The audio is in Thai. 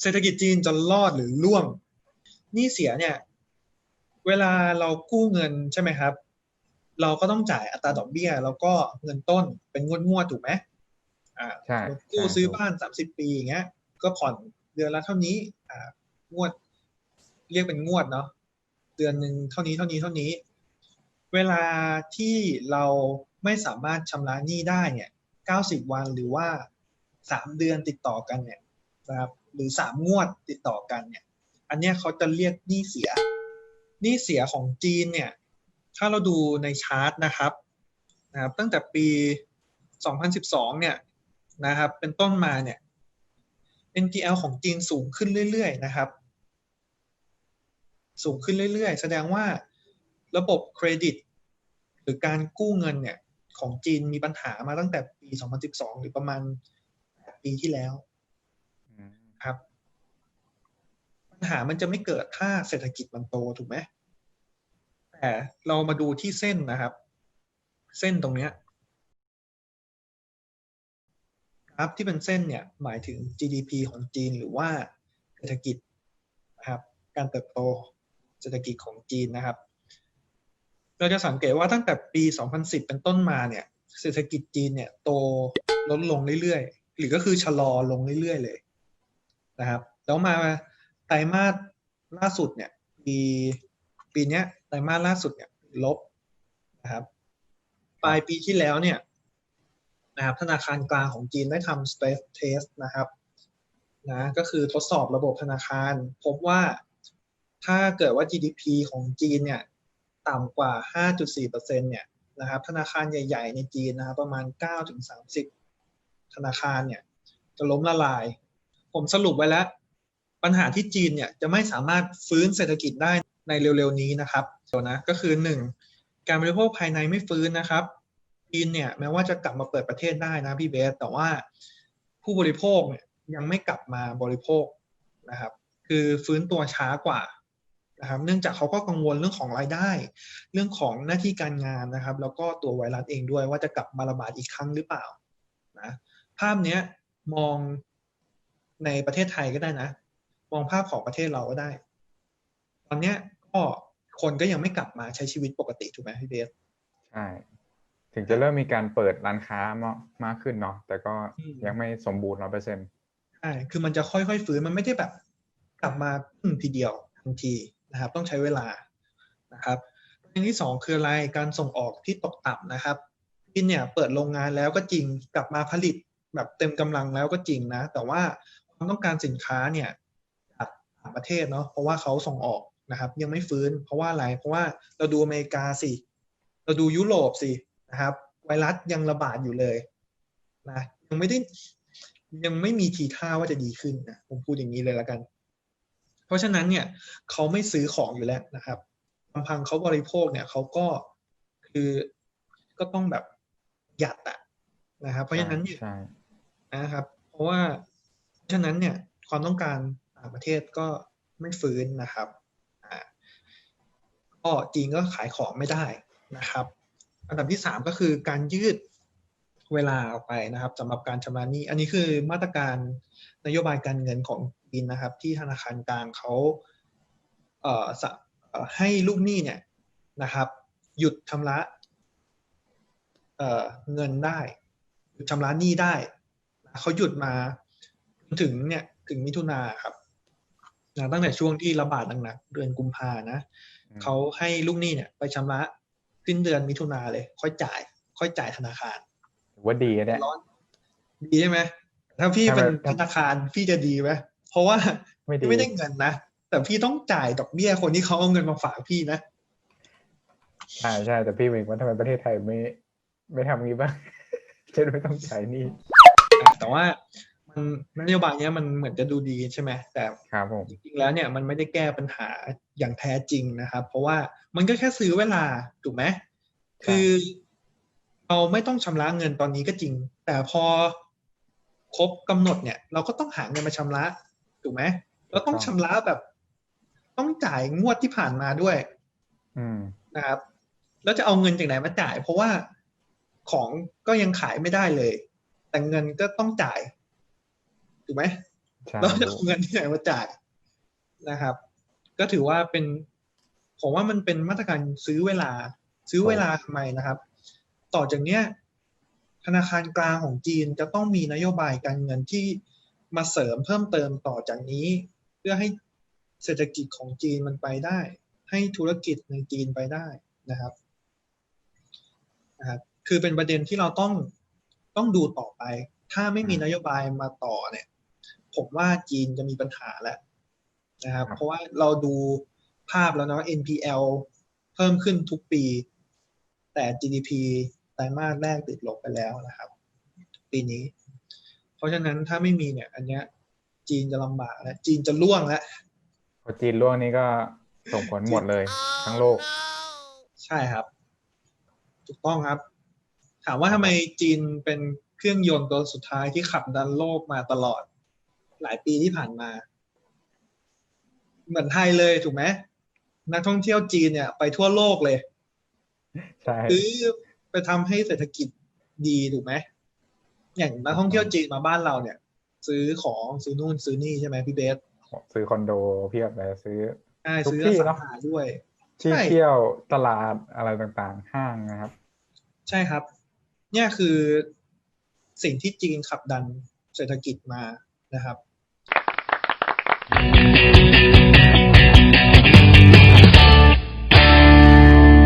เศรษฐกิจจีนจะรอดหรือร่วงหนี้เสียเนี่ย เวลาเรากู้เงินใช่ไหมครับ เราก็ต้องจ่ายอัตราดอกเบี้ย แล้วก็เงินต้นเป็นงวดงวดๆถูกไหมอ่าใช่กู้ใช่ซื้อถูกบ้านสามสิบปีอย่างเงี้ย ก็ผ่อนเดือนละเท่านี้ อ่างวด เรียกเป็นงวดเนาะเดือนหนึ่งเท่านี้เท่านี้เท่านี้ เวลาที่เราไม่สามารถชำระหนี้ได้เนี่ยเก้าสิบวันหรือว่า สามเดือนติดต่อกันเนี่ยนะครับหรือสามงวดติดต่อกันเนี่ย อันเนี้ยเขาจะเรียกหนี้เสียหนี้เสียของจีนเนี่ย ถ้าเราดูในชาร์ตนะครับนะครับ ตั้งแต่ปี 2012 เนี่ยนะครับ เป็นต้นมาเนี่ย NPL ของจีนสูงขึ้นเรื่อยๆนะครับ สูงขึ้นเรื่อยๆ แสดงว่าระบบเครดิต หรือการกู้เงินเนี่ย ของจีนมีปัญหามาตั้งแต่ปี 2012 หรือประมาณ ปีที่แล้วอืมครับ ปัญหามันจะไม่เกิดถ้าเศรษฐกิจมันโตถูกไหมแต่เรามาดูที่เส้นนะครับ เส้นตรงเนี้ยกราฟที่เป็นเส้นเนี่ยหมายถึง GDP ของจีนหรือว่าเศรษฐกิจนะครับการเติบโตเศรษฐกิจของจีนนะครับ เราจะสังเกตว่าตั้งแต่ปี 2010 เป็นต้นมาเนี่ย เศรษฐกิจจีนเนี่ยโตลดลงเรื่อยๆ หรือก็คือชะลอลงเรื่อยๆเลยนะครับ แล้วมาไตรมาสล่าสุดเนี่ยปีปีเนี้ยไตรมาสล่าสุดเนี่ยลบนะครับ ปลายปีที่แล้วเนี่ยนะครับธนาคารกลางของจีนได้ทำ stress test นะครับนะก็คือทดสอบระบบธนาคาร พบว่าถ้าเกิดว่า GDP ของจีนเนี่ยต่ำกว่า 5.4%เนี่ยนะครับธนาคารใหญ่ ๆ ในจีนนะครับประมาณ 9-30 ธนาคารเนี่ยจะล้มละลาย ผมสรุปไว้แล้ว ปัญหาที่จีนเนี่ยจะไม่สามารถฟื้นเศรษฐกิจได้ในเร็วๆนี้นะครับเดี๋ยวนะก็คือหนึ่งการบริโภคภายในไม่ฟื้นนะครับจีนเนี่ยแม้ว่าจะกลับมาเปิดประเทศได้นะพี่เบสแต่ว่าผู้บริโภคเนี่ยยังไม่กลับมาบริโภคนะครับ คือฟื้นตัวช้ากว่านะครับเนื่องจากเขาก็กังวลเรื่องของรายได้ เรื่องของหน้าที่การงานนะครับ แล้วก็ตัวไวรัสเองด้วยว่าจะกลับมาระบาดอีกครั้งหรือเปล่านะ ภาพเนี้ยมองในประเทศไทยก็ได้นะ มองภาพของประเทศเราก็ได้ ตอนเนี้ยก็คนก็ยังไม่กลับมาใช้ชีวิตปกติถูกไหมพี่เบสใช่ถึงจะเริ่มมีการเปิดร้านค้ามากมากขึ้นเนาะแต่ก็อืมยังไม่สมบูรณ์ร้อยเปอร์เซ็นต์ใช่คือมันจะค่อยๆฟื้นมันไม่ได้แบบ กลับมาอืมทีเดียวทันทีนะครับ ต้องใช้เวลานะครับประเด็นที่สองคืออะไรการส่งออกที่ตกต่ำนะครับจีนเนี่ยเปิดโรงงานแล้วก็จริงกลับมาผลิต แบบเต็มกำลังแล้วก็จริงนะ แต่ว่าความต้องการสินค้าเนี่ยจากต่างประเทศเนาะเพราะว่าเขาส่งออกนะครับ ยังไม่ฟื้น เพราะว่าอะไรเพราะว่าเราดูอเมริกาสิเราดูยุโรปสินะครับ ไวรัสยังระบาดอยู่เลยนะยังไม่ได้ยังไม่มีทีท่าว่าจะดีขึ้นนะผมพูดอย่างนี้เลยล้วกัน เพราะฉะนั้นเนี่ยเขาไม่ซื้อของอยู่แล้วนะครับลำพังเขาบริโภคเนี่ยเขาก็คือก็ต้องแบบหยัดอะนะครับ เพราะฉะนั้นเนี่ย นะครับ เพราะว่าฉะนั้นเนี่ยความต้องการต่างประเทศก็ไม่ฟื้นนะครับก็จีนก็ขายของไม่ได้นะครับ อันดับที่สามก็คือการยืดเวลาออกไปนะครับสำหรับการชำระหนี้ อันนี้คือมาตรการนโยบายการเงินของจีนนะครับ ที่ธนาคารกลางเขาเอ่อสะเอ่อให้ลูกหนี้เนี่ยนะครับ หยุดชำระเอ่อเงินได้ หยุดชำระหนี้ได้ เขาหยุดมาจนถึงเนี่ยถึงมิถุนาครับนะตั้งแต่ช่วงที่ระบาดหนักๆเดือนกุมภานะอืมเขาให้ลูกหนี้เนี่ย ไปชำระสิ้นเดือนมิถุนาเลย ค่อยจ่าย ค่อยจ่ายธนาคารถือว่าดีอะเนี่ยร้อนดีใช่ไหมถ้าพี่ทำไมเป็นธนาคารพี่จะดีไหมเพราะว่าไม่ดีไม่ได้เงินนะแต่พี่ต้องจ่ายดอกเบี้ยคนที่เขาเอาเงินมาฝากพี่นะใช่ใช่แต่พี่เองว่าทำไมประเทศไทยไม่ ไม่ทำงี้บ้างจะได้ไม่ต้องใช้หนี่ แต่ว่ามันนโยบายเนี้ยมันเหมือนจะดูดีใช่ไหมแต่ครับผมจริงๆแล้วเนี่ยมันไม่ได้แก้ปัญหาอย่างแท้จริงนะครับ เพราะว่ามันก็แค่ซื้อเวลาถูกไหมคือเราไม่ต้องชำระเงินตอนนี้ก็จริง แต่พอครบกำหนดเนี่ย เราก็ต้องหาเงินมาชำระถูกไหมเราต้องชำระแบบ ต้องจ่ายงวดที่ผ่านมาด้วย อืมนะครับ แล้วจะเอาเงินจากไหนมาจ่าย เพราะว่าของก็ยังขายไม่ได้เลย แต่เงินก็ต้องจ่าย ถูกไหมใช่แล้วจะเอาเงินที่ไหนมาจ่ายนะครับ ก็ถือว่าเป็น ผมว่ามันเป็นมาตรการซื้อเวลา ซื้อเวลาทำไมนะครับ ต่อจากเนี้ย ธนาคารกลางของจีนจะต้องมีนโยบายการเงินที่มาเสริมเพิ่มเติมต่อจากนี้ เพื่อให้เศรษฐกิจของจีนมันไปได้ ให้ธุรกิจในจีนไปได้นะครับนะครับ คือเป็นประเด็นที่เราต้อง ต้องดูต่อไป ถ้าไม่มีนโยบายมาต่อเนี่ย ผมว่าจีนจะมีปัญหาแล้วนะครับ เพราะว่าเราดูภาพแล้วเนาะ NPL เพิ่มขึ้นทุกปี แต่ GDP ไตรมาสแรกติดลบไปแล้วนะครับ ปีนี้ เพราะฉะนั้นถ้าไม่มีเนี่ย อันเนี้ย จีนจะลำบากแล้วจีนจะล่วงแล้วพอจีนล่วงนี้ก็ส่งผลหมดเลย ทั้งโลก ใช่ครับ ถูกต้องครับ ถามว่าทำไมจีนเป็นเครื่องยนต์ตัวสุดท้ายที่ขับดันโลกมาตลอด หลายปีที่ผ่านมา เหมือนไทยเลยถูกไหมนักท่องเที่ยวจีนเนี่ย ไปทั่วโลกเลยใช่ซื้อไปทำให้เศรษฐกิจดีถูกไหมอย่างนักท่องเที่ยวจีนมาบ้านเราเนี่ย ซื้อของซื้อนู่นซื้อนี่ใช่ไหมพี่เบสซื้อคอนโดเพียบเลยซื้อใช่ทุกซื้อที่อสัเนงอะหาด้วย ที่ใช่เที่ยวตลาดอะไรต่างๆ ห้างนะครับ ใช่ครับ เนี่ยคือสิ่งที่จีนขับดันเศรษฐกิจมานะครับ